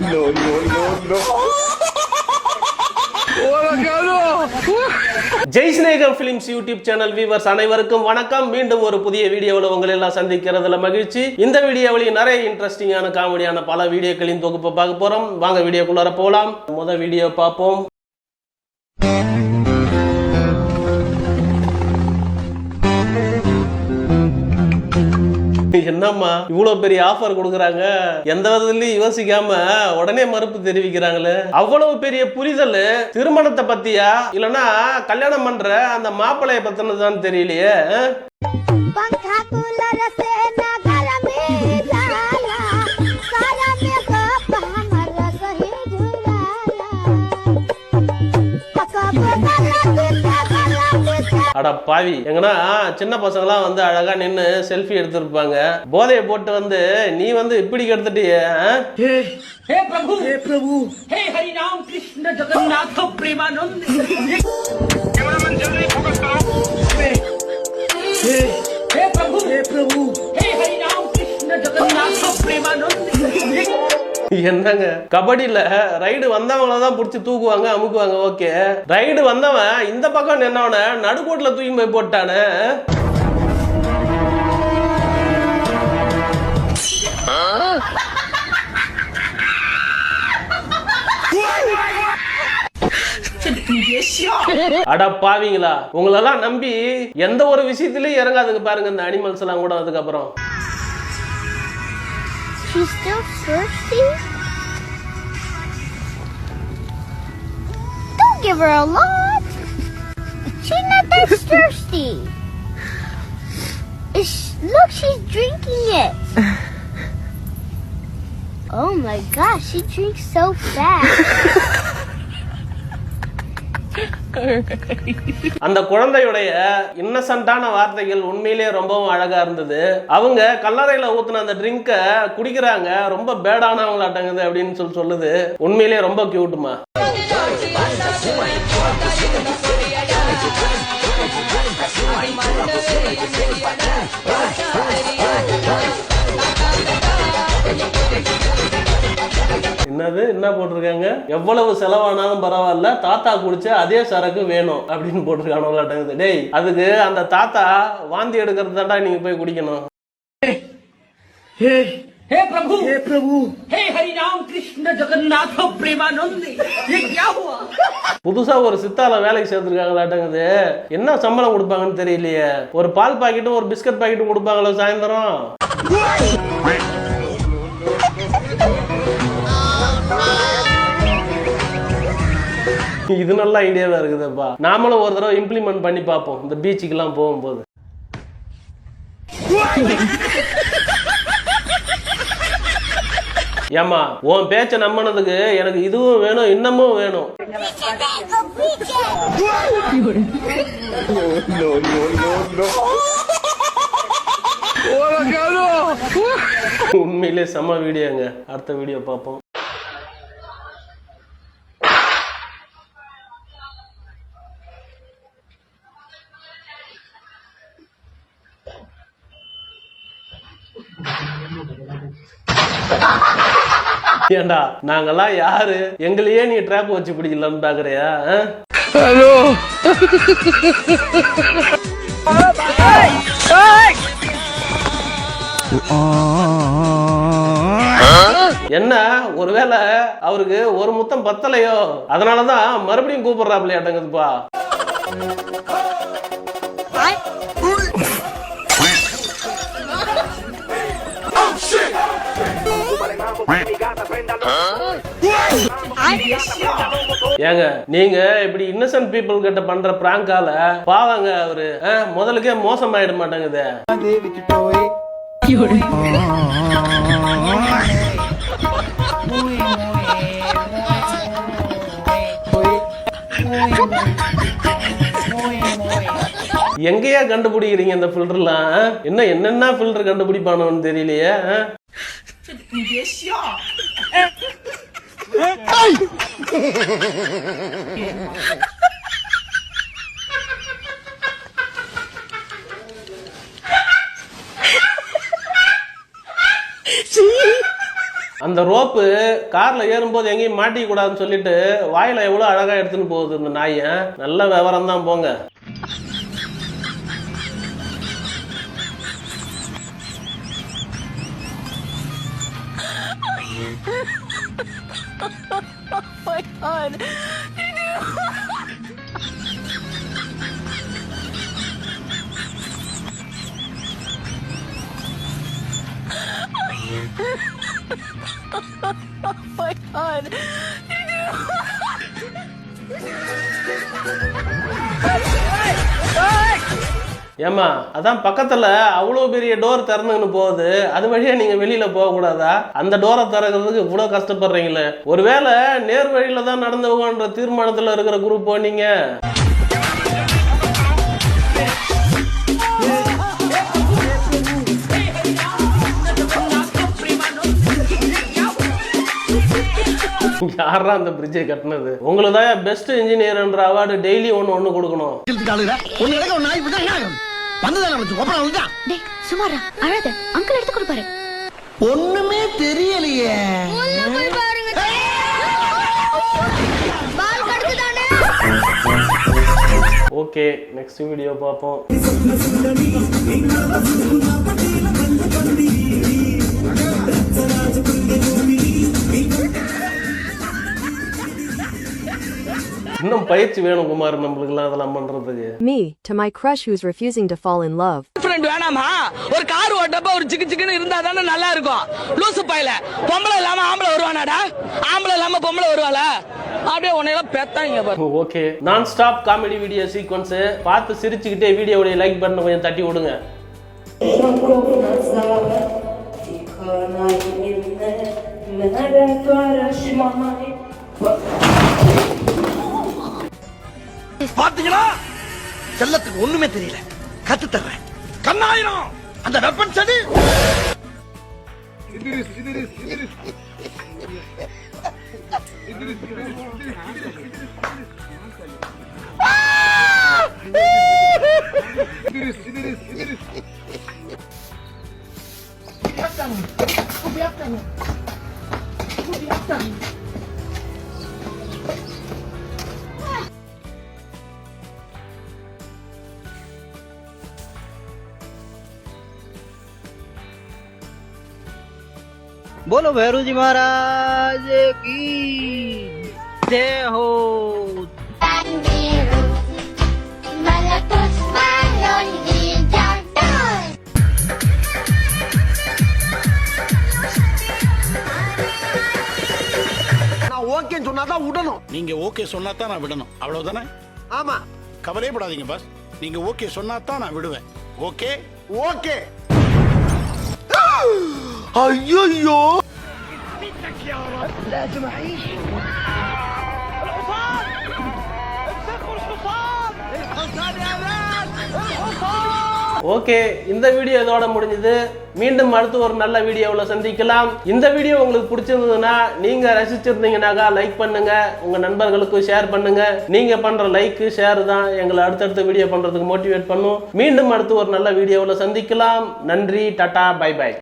no, no, no, no. Sneham films YouTube channel viewers அனைவருக்கும் வணக்கம். மீண்டும் ஒரு புதிய வீடியோவில் உங்களை எல்லாம் சந்திக்கிறதுல மகிழ்ச்சி. இந்த வீடியோவில் நிறைய இன்ட்ரெஸ்டிங்கான காமெடியான பல வீடியோக்களின் தொகுப்பை பார்க்க போறோம். வாங்க வீடியோக்குள்ளார போகலாம். முதல் வீடியோ பார்ப்போம். என்னம்மா? இவ்வளவு பெரிய ஆஃபர் கொடுக்குறாங்க. எந்த விதத்துலயும் யோசிக்காம உடனே மறுப்பு தெரிவிக்கிறாங்களே. அவ்வளவு பெரிய புரிதல் திருமணத்தை பத்தியா? இல்லனா கல்யாணம் பண்ற அந்த மாப்பிளைய பத்தினதான் தெரியலையே Thank you. அட பாவி. எங்கன்னா சின்ன பசங்க எல்லாம் வந்து அழகா நின்னு செல்ஃபி எடுத்திருப்பாங்க. போதையை போட்டு வந்து நீ வந்து இப்படி கெடுத்துட்டியே ஹே பிரபு. ஹே பிரபு. ஹே ஹரி ராம் கிருஷ்ண ஜெகநாத பிரேமானந்த். என்னங்க? கபடியில ரைடு வந்தவங்கள தான் புடிச்சு தூக்குவாங்க அமுக்குவாங்க ஓகே ரைடு வந்தவன் இந்த பக்கம் நின்னவன நடுக்கோட்டில் தூக்கி போய் போட்டானே? அட பாவிங்களா உங்களெல்லாம் நம்பி எந்த ஒரு விஷயத்திலயும் இறங்காதுங்க பாருங்க இந்த அனிமல்ஸ் எல்லாம் கூட அதுக்கப்புறம் She's still thirsty? Don't give her a lot. She's not that thirsty. Is look, she's drinking it. Oh my gosh, she drinks so fast. அந்த குழந்தையுடைய இன்னசென்ட்டான வார்த்தைகள் உண்மையிலேயே ரொம்பவும் அழகா இருந்தது. அவங்க கல்லறையில ஊத்துன அந்த ட்ரிங்க குடிக்கிறாங்க. ரொம்ப பேடானவங்களாட்டங்குது அப்படின்னு சொல்லி சொல்லுது. உண்மையிலேயே ரொம்ப கியூட்டுமா என்னது என்ன போட்டிருக்காங்க எவ்வளவு செலவானாலும் பரவாயில்ல தாத்தா குடிச்ச அதே சரக்கு வேணும் அப்படின்னு போட்டிருக்கானுங்களாட்டங்குது டேய் அதுக்கு அந்த தாத்தா வாந்தி எடுக்கிறது தாண்டா நீங்க போய் குடிக்கணும் हे हे प्रभु हे प्रभु हे हरि राम कृष्ण जगन्नाथ प्रेमानंद ये क्या हुआ புதுசா ஒரு சித்தால வேலைக்கு சேர்த்துருக்காங்களாட்டங்குது என்ன சம்பளம் கொடுப்பாங்கன்னு தெரியலையே ஒரு பால் பாக்கெட்டும் ஒரு பிஸ்கட் பாக்கெட்டும் கொடுப்பாங்களோ சாயந்தரம் இது நல்ல ஐடியாவா இருக்குதுப்பா. நாமளும் ஒரு தடவை இம்ப்ளிமெண்ட் பண்ணி பார்ப்போம். இந்த பீச்சுக்கெல்லாம் போகும்போது. ஏமா உன் பேச்ச நம்பினதுக்கு எனக்கு இதுவும் வேணும் இன்னமும் வேணும். உண்மையிலே செம்ம வீடியோங்க அடுத்த வீடியோ பார்ப்போம். ஏண்டா நாங்கெல்லாம் யாரு? எங்களையே நீ ட்ராப் வச்சு பிடிக்கலாம்னு பாக்குறியா ஆ? என்ன ஒருவேளை அவருக்கு ஒரு முத்தம் பத்தலையோ? அதனாலதான் மறுபடியும் கூப்பிடுறாப்லையாட்டங்குதுப்பா. ஏங்க நீங்க இப்படி இன்னசென்ட் பீப்புள் கிட்ட பண்ற பிராங்கால பாவாங்க அவரு. முதலுக்கே முதலுக்கே மோசமாயிட மாட்டேங்குது. எங்கேயா கண்டுபிடிக்கிறீங்க இந்த ஃபில்டர்லாம் என்ன என்னென்ன ஃபில்டர் கண்டுபிடிப்பானோன்னு தெரியலையே 你别笑。 அந்த ரோப்பு கார்ல ஏறும்போது எங்கேயும் மாட்டிக்க கூடாதுன்னு சொல்லிட்டு வாயில எவ்வளவு அழகா எடுத்துன்னு போகுது இந்த நாயை நல்ல விவரம் தான் போங்க oh my god. oh my god. Hey, hey! ஏமா அதான் பக்கத்துல அவ்வளவு பெரிய டோர் திறந்துன்னு போகுது. அது வழியா நீங்க வெளியில போக கூடாதா அந்த டோரை திறக்கிறதுக்கு இவ்வளவு கஷ்டப்படுறீங்களே. ஒருவேளை நேர் வழியில தான் நடந்தவங்கன்ற தீர்மானத்தில் தீர்மானத்துல இருக்கிற குரூப் போனீங்க. யாரா அந்த பிரிட்ஜை கட்டினது? உங்களுக்கு தான் பெஸ்ட் இன்ஜினியர்ன்ற அவார்டு டெய்லி ஒன்று ஒன்று கொடுக்கணும் டேய் சுமாரா அழாத. அங்கிள் எடுத்து கொடுப்பாரு. ஒண்ணுமே தெரியலையே. பால் ஓகே நெக்ஸ்ட் வீடியோ பார்ப்போம். இன்னும் பயிற்சி வேணும் குமார் நம்மளுக்குலாம் அதெல்லாம் பண்றதுக்கு. Me, to my crush who's refusing to fall in love. Friend வேணாமா? ஒரு கார் ஓட்டப்ப ஒரு சிக்கு சிக்குன்னு இருந்தா தானே நல்லா இருக்கும். லூசு பையல. பொம்பளை இல்லாம ஆம்பளை வருவானாடா? ஆம்பளை இல்லாம பொம்பளை வருவாளா? அப்படியே உன்னையெல்லாம் பெத்தாங்க பாரு. ஓகே நான் ஸ்டாப் காமெடி வீடியோ சீக்வன்ஸ் பார்த்து சிரிச்சுக்கிட்டே வீடியோடைய லைக் பட்டனை கொஞ்சம் தட்டி விடுங்க. பாத்தீங்களா? செல்லத்துக்கு ஒண்ணுமே தெரியல. கத்து தர்றேன். கண்ணாயிரம்! அந்த வெப்பன் சடி બોલો ભૈરુજી મહારાજ કી જય હો. ஓகேன்னு சொன்னாதான் விடணும். நீங்க ஓகே சொன்னா தான் நான் விடணும். அவ்வளவுதானே? ஆமா. கவலைப்படாதீங்க பாஸ் நீங்க ஓகே சொன்னா தான் நான் விடுவேன். ஓகே? ஓகே. ஐயோ ஓகே இந்த வீடியோ இதோட முடிஞ்சது. மீண்டும் அடுத்து ஒரு நல்ல வீடியோவில் சந்திக்கலாம். இந்த வீடியோ உங்களுக்கு பிடிச்சிருந்ததுன்னா நீங்க ரசிச்சிருந்தீங்கன்னாக்கா லைக் பண்ணுங்க. உங்க நண்பர்களுக்கும் ஷேர் பண்ணுங்க. நீங்க பண்ற லைக் ஷேர் தான் எங்களை அடுத்தடுத்த வீடியோ பண்றதுக்கு மோட்டிவேட் பண்ணும். மீண்டும் அடுத்து ஒரு நல்ல வீடியோவில் சந்திக்கலாம். நன்றி டாடா பை பை